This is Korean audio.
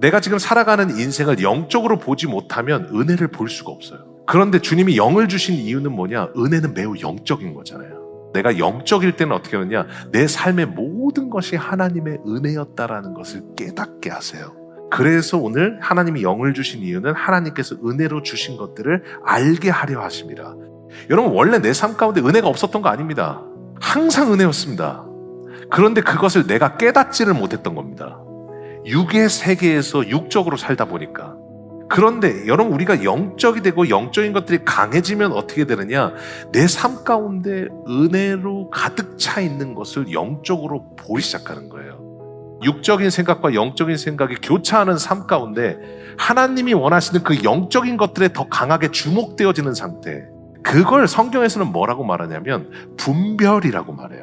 내가 지금 살아가는 인생을 영적으로 보지 못하면 은혜를 볼 수가 없어요. 그런데 주님이 영을 주신 이유는 뭐냐? 은혜는 매우 영적인 거잖아요. 내가 영적일 때는 어떻게 하느냐? 내 삶의 모든 것이 하나님의 은혜였다라는 것을 깨닫게 하세요. 그래서 오늘 하나님이 영을 주신 이유는 하나님께서 은혜로 주신 것들을 알게 하려 하십니다. 여러분, 원래 내 삶 가운데 은혜가 없었던 거 아닙니다. 항상 은혜였습니다. 그런데 그것을 내가 깨닫지를 못했던 겁니다. 육의 세계에서 육적으로 살다 보니까. 그런데 여러분 우리가 영적이 되고 영적인 것들이 강해지면 어떻게 되느냐? 내 삶 가운데 은혜로 가득 차 있는 것을 영적으로 보기 시작하는 거예요. 육적인 생각과 영적인 생각이 교차하는 삶 가운데 하나님이 원하시는 그 영적인 것들에 더 강하게 주목되어지는 상태. 그걸 성경에서는 뭐라고 말하냐면 분별이라고 말해요.